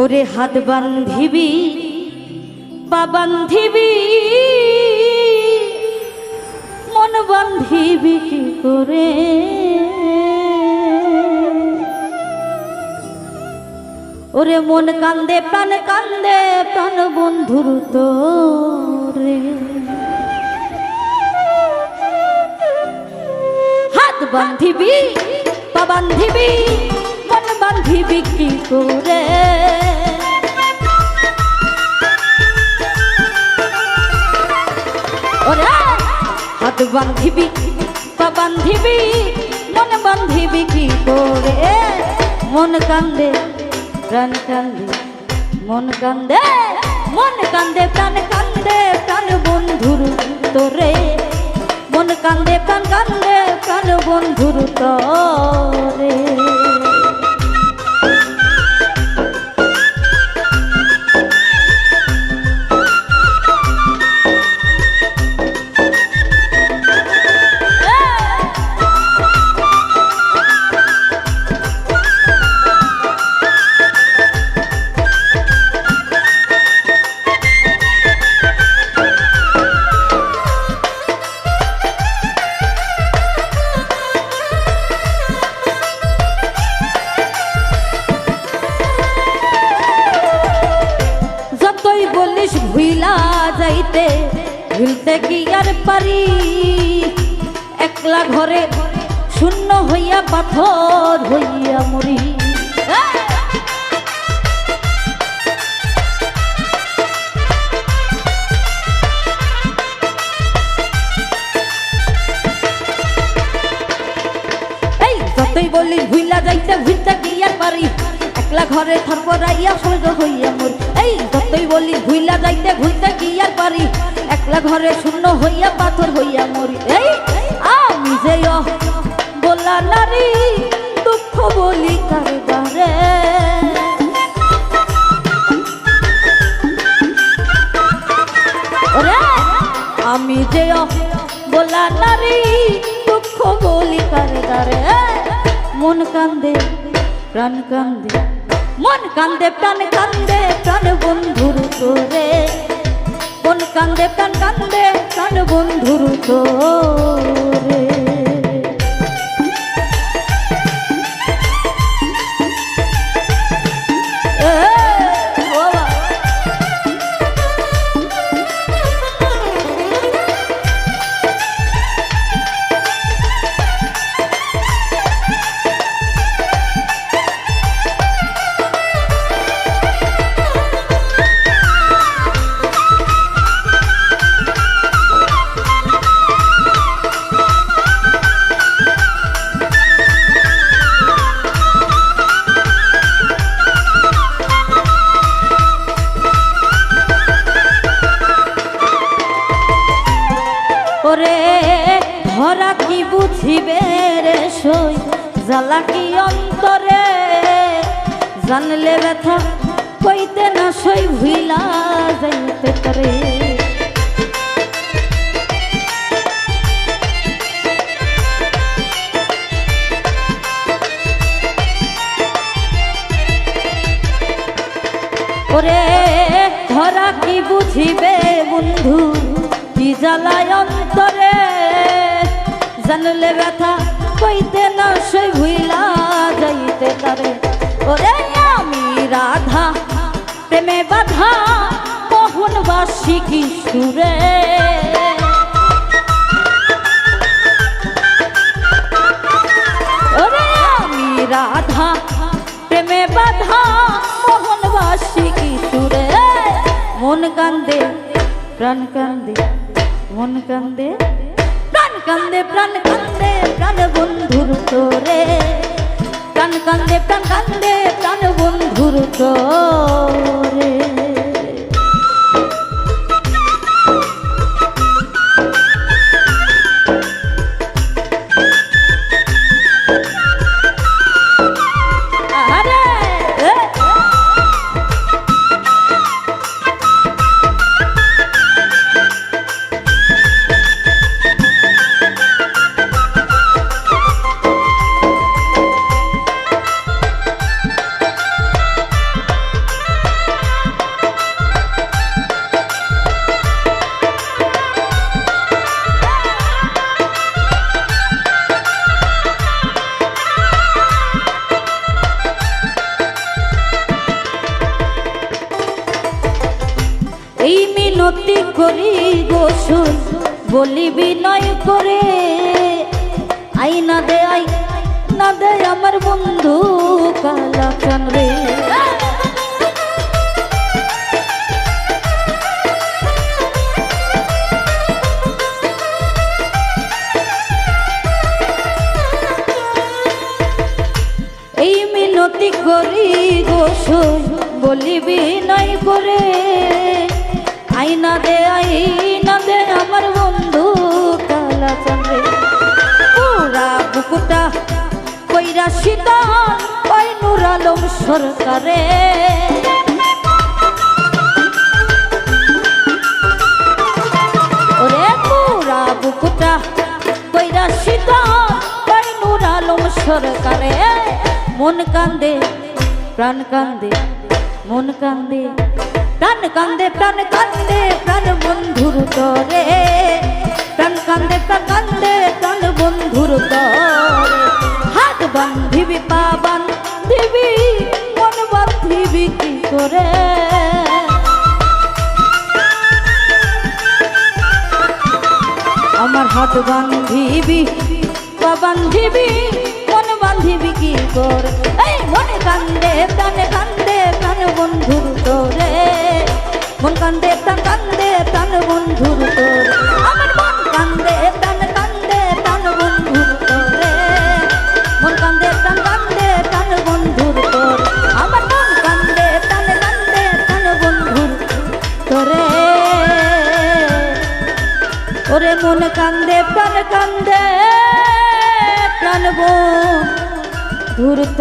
ওরে হাত বান্ধিবি, পা বান্ধিবি, মন বান্ধিবি কি করে? ওরে মন কান্দে, প্রাণ কান্দে, প্রাণ বন্ধুর তোরে। হাত বান্ধিবি, পা বান্ধিবি, মন বান্ধিবি কি করে? বান্ধিবি পা বান্ধিবি, মন বান্ধিবি কি করে? মন কান্দে, প্রাণ কান্দে, মন কান্দে মন কান্দে, প্রাণ কান্দে, প্রাণ বন্ধুর তোরে। মন কান্দে, প্রাণ কান্দে, প্রাণ বন্ধুর তরে। আর পারি একলা ঘরে শূন্য হইয়া পাথর হইয়া মরি। যতই বলিস ভুইলা যাইতে ভুলতে আর পারি। একলা ঘরে থরপরাইয়া স্বর্গ হইয়া মোর। এই যতই বলি, ভুইলা যাইতে ভুলতে কি আর পারি? একলা ঘরে শূন্য হইয়া পাথর হইয়া মরি। এই আমি যে বলা নারী, দুঃখ বলি কারবারে আমি যে অ- বলা নারী, দুঃখ বলি কারবারে মন কান্দে, প্রাণ কান্দে। মন কান্দে প্রাণ কান্দে প্রাণ বন্ধুর তোরে মন কান্দে প্রাণ কান্দে প্রাণ বন্ধুর তোরে কি বুঝিবে রে সই, জ্বালা কি অন্তরে? জানলে ব্যথা কইতে না সই, ভুইলা যাইতে তরে ওরে, ধরা কি বুঝিবে বন্ধু? কি জ্বালায় অন্তরে? জানলে ব্যথা, কইতে না সই ভুইলা যাইতে তারে ওরে আমি রাধা, প্রেমে বাধা, মোহনবাসী কি সুরে? ওরে আমি রাধা, প্রেমে বাধা, মোহনবাসী কি সুরে? মন কান্দে, প্রাণ কান্দে, মন কান্দে। কান্দে প্রাণ কান্দে প্রাণ বন্ধুর তোরে প্রাণ কান্দে প্রাণ কান্দে প্রাণ বন্ধুর তোরে মিনতি করি গোসল বলি বিনয় করে। আই না দে, আই না দে আমার বন্ধু কালাচান রে। এই মিনতি করি গোসল বলি বিনয় করে। আইনা দে আইনা দে, আমার বন্ধু কালা চন্দ্রে। পুরা বুকুটা কইরা শীতল ওই নুর আলম সরকারে। ওরে পুরা বুকুটা কইরা শীতল ওই নুর আলম সরকারে। মন কান্দে, প্রাণ কান্দে, মন কান্দে। প্রাণ কান্দে প্রাণ কান্দে, প্রাণ বন্ধুর তরে। প্রাণ কান্দে প্রাণ কান্দে, প্রাণ বন্ধুর তরে। হাত বান্ধিবি পা বান্ধিবি মন বান্ধিবি কি করে? আমার হাত বান্ধিবি, পা বান্ধিবি, মন বান্ধিবি কি কর? এই মনে কান্দে, প্রাণে কান্দে প্রাণ বন্ধুর তোরে মন কান্দে প্রাণ কান্দে প্রাণ বন্ধুর তোরে আমার মন কান্দে প্রাণ কান্দে প্রাণ বন্ধুর তোরে মন কান্দে প্রাণ কান্দে প্রাণ বন্ধুর তোর আমার মন কান্দে প্রাণ কান্দে প্রাণ বন্ধুর তোরে ওরে মন কান্দে প্রাণ কান্দে প্রাণ ধূর্ত